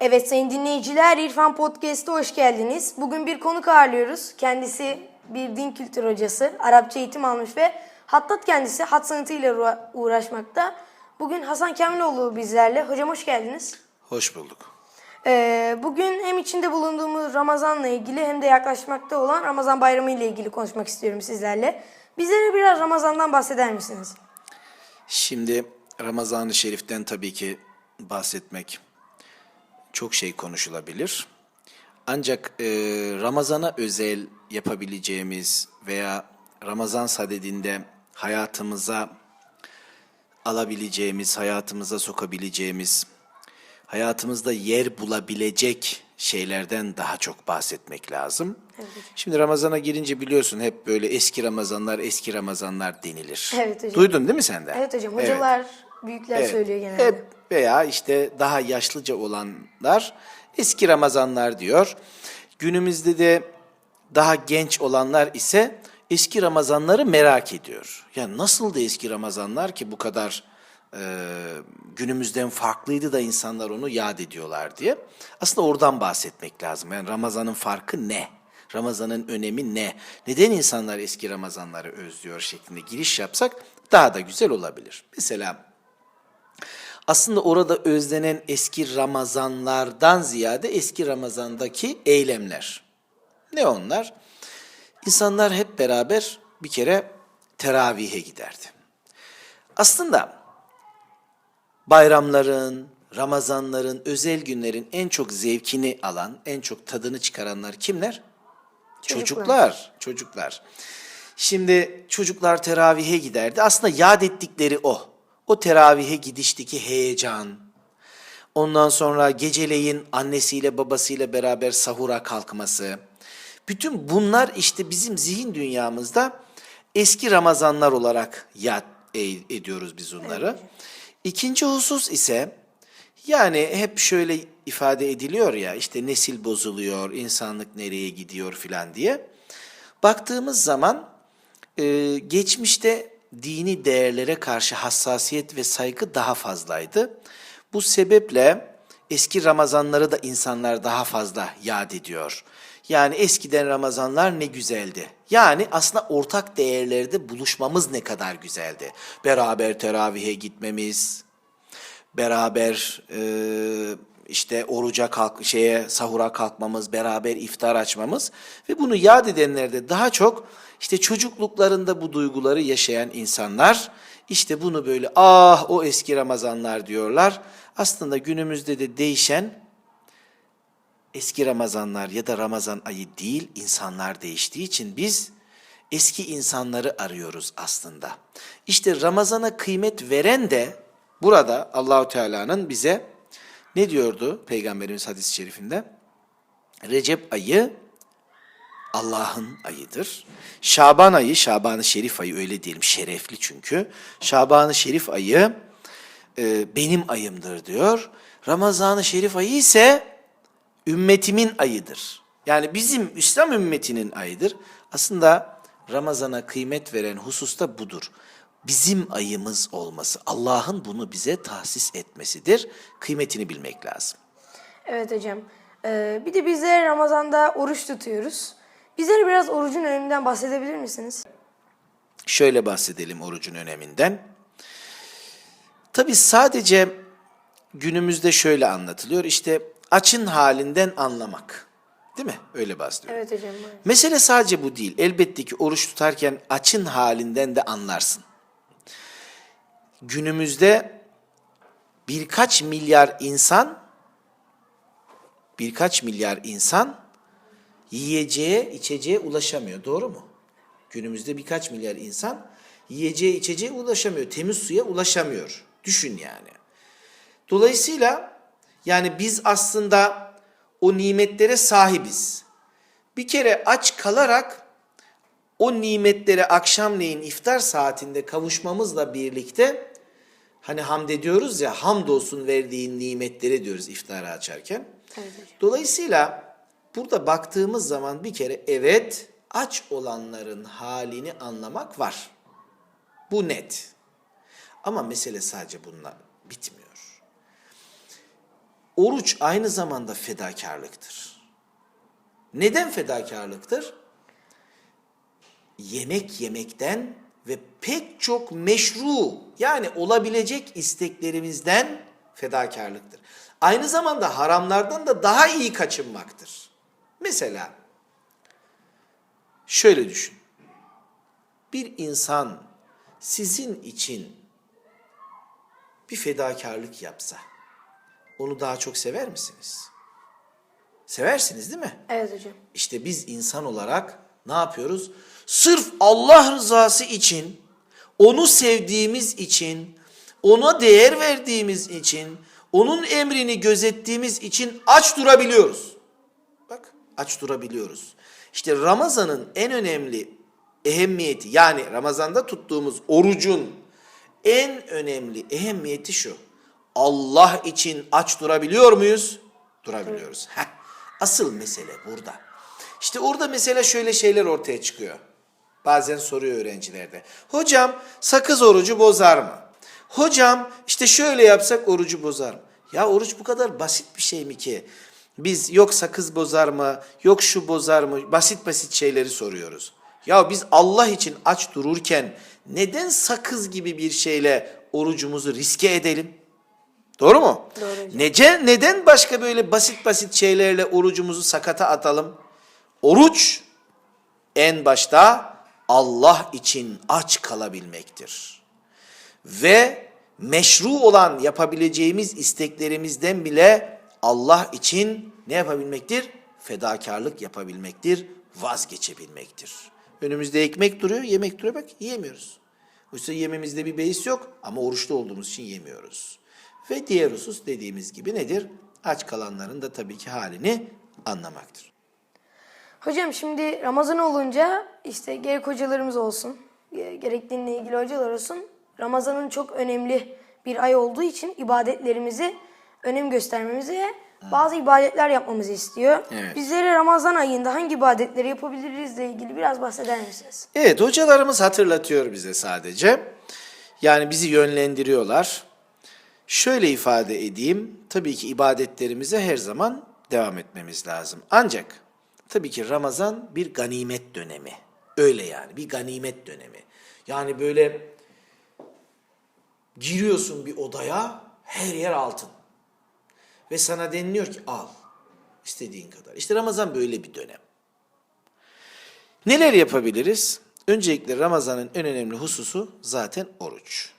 Evet sayın dinleyiciler İrfan Podcast'a hoş geldiniz. Bugün bir konuk ağırlıyoruz. Kendisi bir din kültür hocası. Arapça eğitim almış ve hattat kendisi hat sanatıyla uğra- uğraşmakta. Bugün Hasan Kamiloğlu bizlerle. Hocam hoş geldiniz. Hoş bulduk. Ee, bugün hem içinde bulunduğumuz Ramazan'la ilgili hem de yaklaşmakta olan Ramazan bayramı ile ilgili konuşmak istiyorum sizlerle. Bizlere biraz Ramazan'dan bahseder misiniz? Şimdi Ramazan-ı Şerif'ten tabii ki bahsetmek çok şey konuşulabilir. Ancak e, Ramazan'a özel yapabileceğimiz veya Ramazan sadedinde hayatımıza alabileceğimiz, hayatımıza sokabileceğimiz, hayatımızda yer bulabilecek şeylerden daha çok bahsetmek lazım. Şimdi Ramazan'a girince biliyorsun hep böyle eski Ramazanlar, eski Ramazanlar denilir. Evet hocam. Duydun değil mi sen de? Evet hocam hocalar, büyükler Evet. söylüyor genelde. Hep veya işte daha yaşlıca olanlar eski Ramazanlar diyor. Günümüzde de daha genç olanlar ise eski Ramazanları merak ediyor. Ya nasıl da eski Ramazanlar ki bu kadar e, günümüzden farklıydı da insanlar onu yad ediyorlar diye. Aslında oradan bahsetmek lazım. Yani Ramazan'ın farkı ne? Ramazan'ın önemi ne? Neden insanlar eski Ramazanları özlüyor şeklinde giriş yapsak daha da güzel olabilir. Mesela aslında orada özlenen eski Ramazanlardan ziyade eski Ramazan'daki eylemler. Ne onlar? İnsanlar hep beraber bir kere teravihe giderdi. Aslında bayramların, Ramazanların, özel günlerin en çok zevkini alan, en çok tadını çıkaranlar kimler? Çocuklar. Çocuklar. Çocuklar. Şimdi çocuklar teravihe giderdi. Aslında yad ettikleri o. O teravihe gidişteki heyecan. Ondan sonra geceleyin annesiyle babasıyla beraber sahura kalkması. Bütün bunlar işte bizim zihin dünyamızda eski Ramazanlar olarak yad e- ediyoruz biz onları. İkinci husus ise yani hep şöyle ifade ediliyor ya işte nesil bozuluyor, insanlık nereye gidiyor filan diye. Baktığımız zaman e, geçmişte dini değerlere karşı hassasiyet ve saygı daha fazlaydı. Bu sebeple eski Ramazanları da insanlar daha fazla yad ediyor. Yani eskiden Ramazanlar ne güzeldi. Yani aslında ortak değerlerde buluşmamız ne kadar güzeldi. Beraber teravihe gitmemiz, beraber e, işte oruca kalk şeye sahura kalkmamız, beraber iftar açmamız ve bunu yad edenlerde daha çok işte çocukluklarında bu duyguları yaşayan insanlar işte bunu böyle ah o eski Ramazanlar diyorlar. Aslında günümüzde de değişen eski Ramazanlar ya da Ramazan ayı değil insanlar değiştiği için biz eski insanları arıyoruz aslında. İşte Ramazana kıymet veren de burada Allahu Teala'nın bize ne diyordu Peygamberimiz hadis-i şerifinde? Recep ayı Allah'ın ayıdır. Şaban ayı, Şaban-ı Şerif ayı öyle diyelim şerefli çünkü. Şaban-ı Şerif ayı e, benim ayımdır diyor. Ramazan-ı Şerif ayı ise ümmetimin ayıdır. Yani bizim İslam ümmetinin ayıdır. Aslında Ramazan'a kıymet veren husus da budur. Bizim ayımız olması, Allah'ın bunu bize tahsis etmesidir. Kıymetini bilmek lazım. Evet hocam. Ee, bir de bizler Ramazan'da oruç tutuyoruz. Bizlere biraz orucun öneminden bahsedebilir misiniz? Şöyle bahsedelim orucun öneminden. Tabi sadece günümüzde şöyle anlatılıyor. İşte açın halinden anlamak. Değil mi? Öyle bahsediyor. Evet hocam. buyurun. Mesele sadece bu değil. Elbette ki oruç tutarken açın halinden de anlarsın. Günümüzde birkaç milyar insan birkaç milyar insan yiyeceğe, içeceğe ulaşamıyor. Doğru mu? Günümüzde birkaç milyar insan yiyeceğe, içeceğe ulaşamıyor. Temiz suya ulaşamıyor. Düşün yani. Dolayısıyla yani biz aslında o nimetlere sahibiz. Bir kere aç kalarak o nimetlere akşamleyin iftar saatinde kavuşmamızla birlikte hani hamd ediyoruz ya hamdolsun verdiğin nimetlere diyoruz iftarı açarken. Evet. Dolayısıyla burada baktığımız zaman bir kere evet aç olanların halini anlamak var. Bu net. Ama mesele sadece bununla bitmiyor. Oruç aynı zamanda fedakarlıktır. Neden fedakarlıktır? Yemek yemekten ve pek çok meşru yani olabilecek isteklerimizden fedakarlıktır. Aynı zamanda haramlardan da daha iyi kaçınmaktır. Mesela şöyle düşün. Bir insan sizin için bir fedakarlık yapsa onu daha çok sever misiniz? Seversiniz değil mi? Evet hocam. İşte biz insan olarak ne yapıyoruz? Sırf Allah rızası için, onu sevdiğimiz için, ona değer verdiğimiz için, onun emrini gözettiğimiz için aç durabiliyoruz. Bak aç durabiliyoruz. İşte Ramazan'ın en önemli ehemmiyeti yani Ramazan'da tuttuğumuz orucun en önemli ehemmiyeti şu. Allah için aç durabiliyor muyuz? Durabiliyoruz. Heh, asıl mesele burada. İşte orada mesela şöyle şeyler ortaya çıkıyor. Bazen soruyor öğrencilerde. Hocam sakız orucu bozar mı? Hocam işte şöyle yapsak orucu bozar mı? Ya oruç bu kadar basit bir şey mi ki? Biz yok sakız bozar mı? Yok şu bozar mı? Basit basit şeyleri soruyoruz. Ya biz Allah için aç dururken neden sakız gibi bir şeyle orucumuzu riske edelim? Doğru mu? Doğru hocam. Nece, neden başka böyle basit basit şeylerle orucumuzu sakata atalım? Oruç en başta Allah için aç kalabilmektir. Ve meşru olan yapabileceğimiz isteklerimizden bile Allah için ne yapabilmektir? Fedakarlık yapabilmektir, vazgeçebilmektir. Önümüzde ekmek duruyor, yemek duruyor bak yiyemiyoruz. Oysa yememizde bir beis yok ama oruçlu olduğumuz için yemiyoruz. Ve diğer husus dediğimiz gibi nedir? Aç kalanların da tabii ki halini anlamaktır. Hocam şimdi Ramazan olunca işte gerek hocalarımız olsun, gerek dinle ilgili hocalar olsun. Ramazan'ın çok önemli bir ay olduğu için ibadetlerimizi önem göstermemizi ve bazı ibadetler yapmamızı istiyor. Evet. Bizlere Ramazan ayında hangi ibadetleri yapabilirizle ilgili biraz bahseder misiniz? Evet hocalarımız hatırlatıyor bize sadece. Yani bizi yönlendiriyorlar. Şöyle ifade edeyim. Tabii ki ibadetlerimize her zaman devam etmemiz lazım. Ancak tabii ki Ramazan bir ganimet dönemi. Öyle yani bir ganimet dönemi. Yani böyle giriyorsun bir odaya her yer altın. Ve sana deniliyor ki al istediğin kadar. İşte Ramazan böyle bir dönem. Neler yapabiliriz? Öncelikle Ramazan'ın en önemli hususu zaten oruç.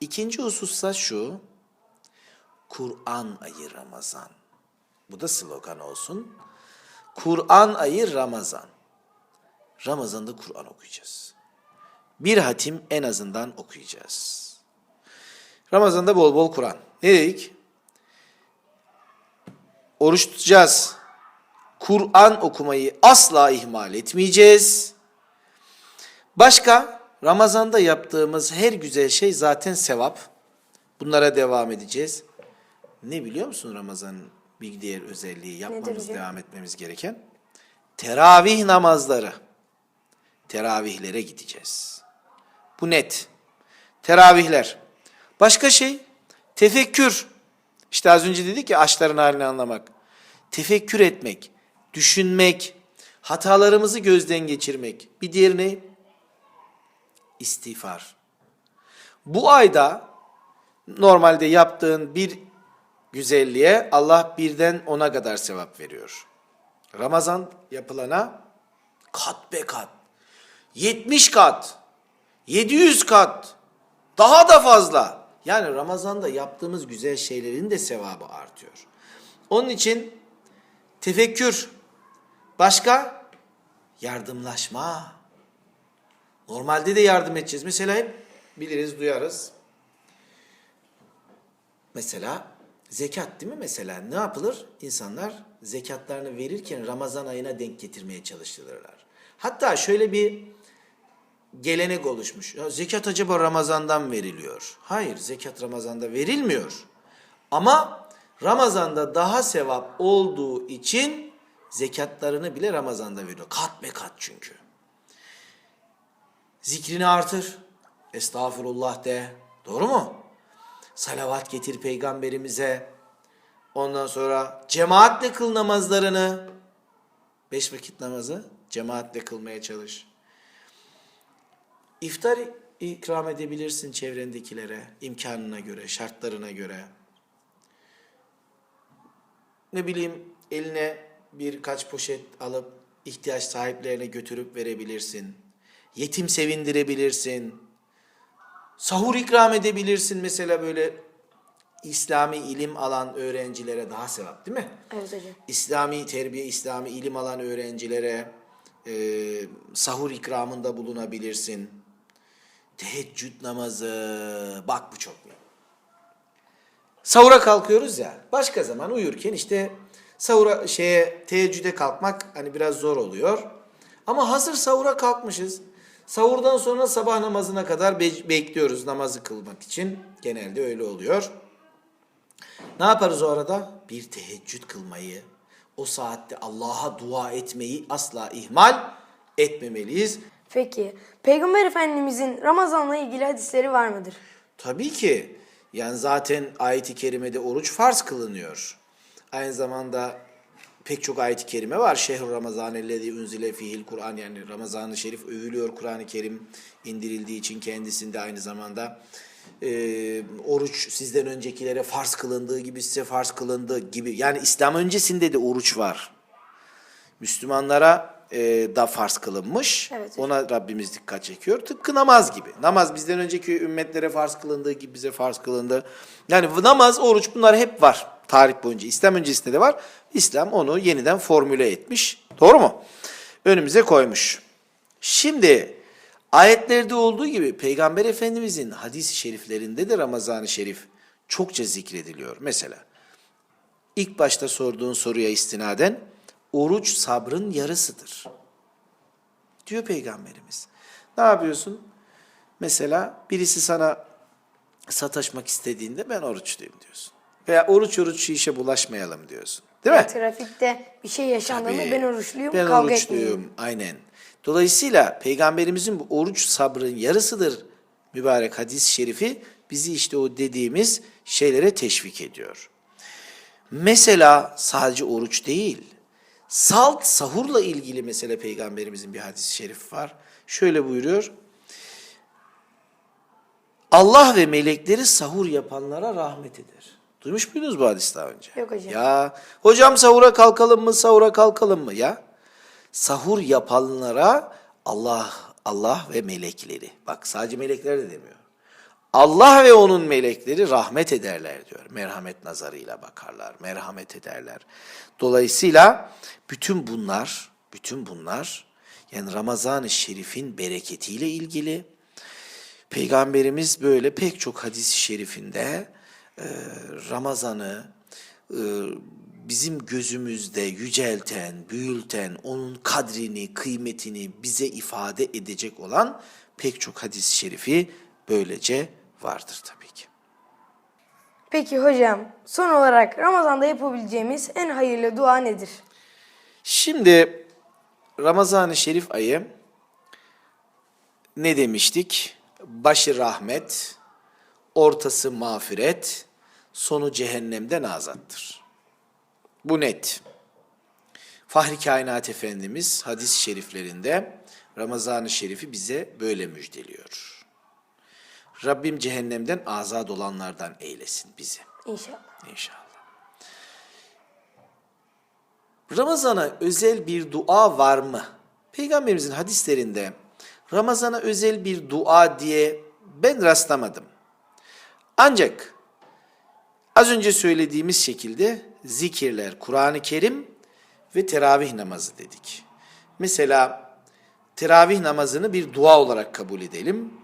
İkinci husussa şu, Kur'an ayı Ramazan. Bu da slogan olsun. Kur'an ayı Ramazan. Ramazan'da Kur'an okuyacağız. Bir hatim en azından okuyacağız. Ramazan'da bol bol Kur'an. Ne dedik? Oruç tutacağız. Kur'an okumayı asla ihmal etmeyeceğiz. Başka Ramazan'da yaptığımız her güzel şey zaten sevap. Bunlara devam edeceğiz. Ne biliyor musun Ramazan'ın bir diğer özelliği yapmamız, hocam? devam etmemiz gereken? Teravih namazları. Teravihlere gideceğiz. Bu net. Teravihler. Başka şey tefekkür. İşte az önce dedik ya açların halini anlamak. Tefekkür etmek, düşünmek, hatalarımızı gözden geçirmek. Bir diğeri ne? İstiğfar. Bu ayda normalde yaptığın bir güzelliğe Allah birden ona kadar sevap veriyor. Ramazan yapılana kat be kat. 70 kat. 700 kat. Daha da fazla. Yani Ramazan'da yaptığımız güzel şeylerin de sevabı artıyor. Onun için tefekkür. Başka? Yardımlaşma. Normalde de yardım edeceğiz. Mesela hep biliriz, duyarız. Mesela zekat değil mi mesela? Ne yapılır? İnsanlar zekatlarını verirken Ramazan ayına denk getirmeye çalışılırlar. Hatta şöyle bir gelenek oluşmuş. Ya zekat acaba Ramazan'dan veriliyor? Hayır, zekat Ramazan'da verilmiyor. Ama Ramazan'da daha sevap olduğu için zekatlarını bile Ramazan'da veriyor. Kat be kat çünkü. Zikrini artır. Estağfurullah de. Doğru mu? Salavat getir peygamberimize. Ondan sonra cemaatle kıl namazlarını. Beş vakit namazı cemaatle kılmaya çalış. İftar ikram edebilirsin çevrendekilere, imkanına göre, şartlarına göre. Ne bileyim eline birkaç poşet alıp ihtiyaç sahiplerine götürüp verebilirsin. Yetim sevindirebilirsin. Sahur ikram edebilirsin mesela böyle İslami ilim alan öğrencilere daha sevap değil mi? Evet hocam. İslami terbiye, İslami ilim alan öğrencilere e, sahur ikramında bulunabilirsin. Teheccüd namazı, bak bu çok mühim. Sahura kalkıyoruz ya, başka zaman uyurken işte sahura şeye teheccüde kalkmak hani biraz zor oluyor. Ama hazır sahura kalkmışız. Sahurdan sonra sabah namazına kadar be- bekliyoruz namazı kılmak için. Genelde öyle oluyor. Ne yaparız o arada? Bir teheccüd kılmayı, o saatte Allah'a dua etmeyi asla ihmal etmemeliyiz. Peki Peygamber Efendimizin Ramazan'la ilgili hadisleri var mıdır? Tabii ki. Yani zaten ayet-i kerimede oruç farz kılınıyor. Aynı zamanda pek çok ayet-i kerime var. Şehr Ramazan ellezî unzile fihil Kur'an yani Ramazan-ı Şerif övülüyor Kur'an-ı Kerim indirildiği için kendisinde aynı zamanda e, oruç sizden öncekilere farz kılındığı gibi size farz kılındığı gibi yani İslam öncesinde de oruç var. Müslümanlara e, da farz kılınmış. Evet. Ona Rabbimiz dikkat çekiyor. Tıpkı namaz gibi. Namaz bizden önceki ümmetlere farz kılındığı gibi bize farz kılındı. Yani namaz, oruç bunlar hep var. Tarih boyunca. İslam öncesinde de var. İslam onu yeniden formüle etmiş. Doğru mu? Önümüze koymuş. Şimdi ayetlerde olduğu gibi Peygamber Efendimizin hadis-i şeriflerinde de Ramazan-ı Şerif çokça zikrediliyor. Mesela ilk başta sorduğun soruya istinaden oruç sabrın yarısıdır. Diyor Peygamberimiz. Ne yapıyorsun? Mesela birisi sana sataşmak istediğinde ben oruçluyum diyorsun. Veya oruç oruç işe bulaşmayalım diyorsun. Değil mi? Trafikte bir şey yaşandığında Tabii. ben oruçluyum Ben kavga oruçluyum. etmeyin. Aynen. Dolayısıyla peygamberimizin bu oruç sabrın yarısıdır mübarek hadis-i şerifi bizi işte o dediğimiz şeylere teşvik ediyor. Mesela sadece oruç değil. Salt sahurla ilgili mesela peygamberimizin bir hadis-i şerif var. Şöyle buyuruyor. Allah ve melekleri sahur yapanlara rahmet eder. Duymuş muydunuz bu hadisi daha önce? Yok hocam. Ya hocam sahura kalkalım mı, sahura kalkalım mı ya? Sahur yapanlara Allah Allah ve melekleri. Bak sadece melekler de demiyor. Allah ve onun melekleri rahmet ederler diyor. Merhamet nazarıyla bakarlar, merhamet ederler. Dolayısıyla bütün bunlar, bütün bunlar yani Ramazan-ı Şerif'in bereketiyle ilgili. Peygamberimiz böyle pek çok hadis-i şerifinde Ramazan'ı e, bizim gözümüzde yücelten, büyülten, onun kadrini, kıymetini bize ifade edecek olan pek çok hadis-i şerifi böylece vardır tabii ki. Peki hocam son olarak Ramazan'da yapabileceğimiz en hayırlı dua nedir? Şimdi Ramazan-ı Şerif ayı ne demiştik? Başı rahmet, ortası mağfiret, sonu cehennemden azattır. Bu net. Fahri Kainat Efendimiz hadis-i şeriflerinde Ramazan-ı Şerif'i bize böyle müjdeliyor. Rabbim cehennemden azat olanlardan eylesin bizi. İnşallah. İnşallah. Ramazana özel bir dua var mı? Peygamberimizin hadislerinde Ramazana özel bir dua diye ben rastlamadım. Ancak az önce söylediğimiz şekilde zikirler, Kur'an-ı Kerim ve teravih namazı dedik. Mesela teravih namazını bir dua olarak kabul edelim.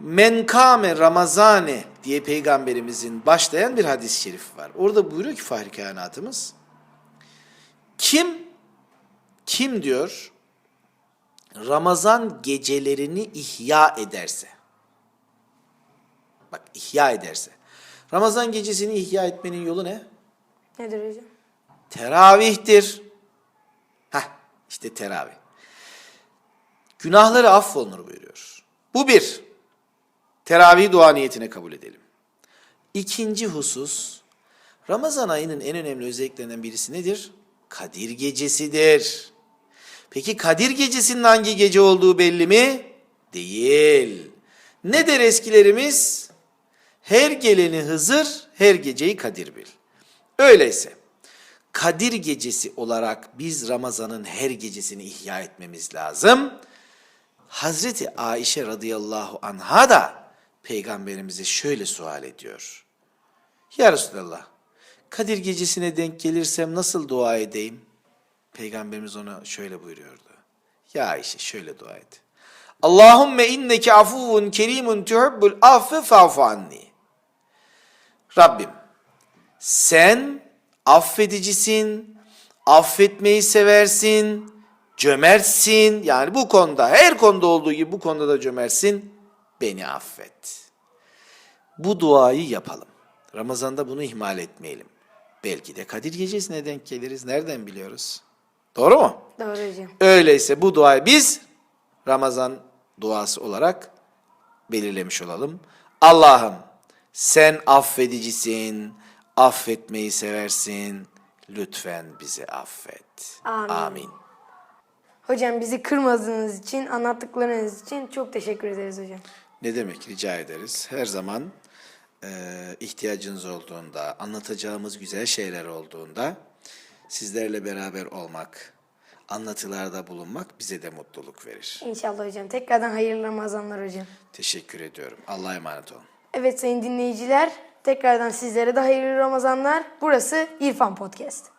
Men kâme Ramazane diye peygamberimizin başlayan bir hadis-i şerif var. Orada buyuruyor ki Fahri Kainatımız. Kim, kim diyor Ramazan gecelerini ihya ederse. Bak ihya ederse. Ramazan gecesini ihya etmenin yolu ne? Nedir hocam? Teravihtir. Heh, işte teravih. Günahları affolunur buyuruyor. Bu bir. Teravih dua niyetine kabul edelim. İkinci husus, Ramazan ayının en önemli özelliklerinden birisi nedir? Kadir gecesidir. Peki Kadir gecesinin hangi gece olduğu belli mi? Değil. Ne der eskilerimiz? Her geleni Hızır, her geceyi Kadir bil. Öyleyse Kadir gecesi olarak biz Ramazan'ın her gecesini ihya etmemiz lazım. Hazreti Ayşe radıyallahu anha da peygamberimize şöyle sual ediyor. Ya Resulallah, Kadir gecesine denk gelirsem nasıl dua edeyim? Peygamberimiz ona şöyle buyuruyordu. Ya Ayşe şöyle dua et. Allahümme inneke afuvun kerimun tuhibbul affe fa'fu anni. Rabbim sen affedicisin, affetmeyi seversin, cömertsin. Yani bu konuda, her konuda olduğu gibi bu konuda da cömertsin. Beni affet. Bu duayı yapalım. Ramazan'da bunu ihmal etmeyelim. Belki de Kadir Gecesi'ne denk geliriz. Nereden biliyoruz? Doğru mu? Doğru hocam. Öyleyse bu duayı biz Ramazan duası olarak belirlemiş olalım. Allah'ım sen affedicisin, affetmeyi seversin. Lütfen bizi affet. Amin. Amin. Hocam bizi kırmadığınız için, anlattıklarınız için çok teşekkür ederiz hocam. Ne demek rica ederiz. Her zaman e, ihtiyacınız olduğunda, anlatacağımız güzel şeyler olduğunda sizlerle beraber olmak, anlatılarda bulunmak bize de mutluluk verir. İnşallah hocam. Tekrardan hayırlı Ramazanlar hocam. Teşekkür ediyorum. Allah'a emanet olun. Evet sayın dinleyiciler, tekrardan sizlere de hayırlı Ramazanlar. Burası İrfan Podcast.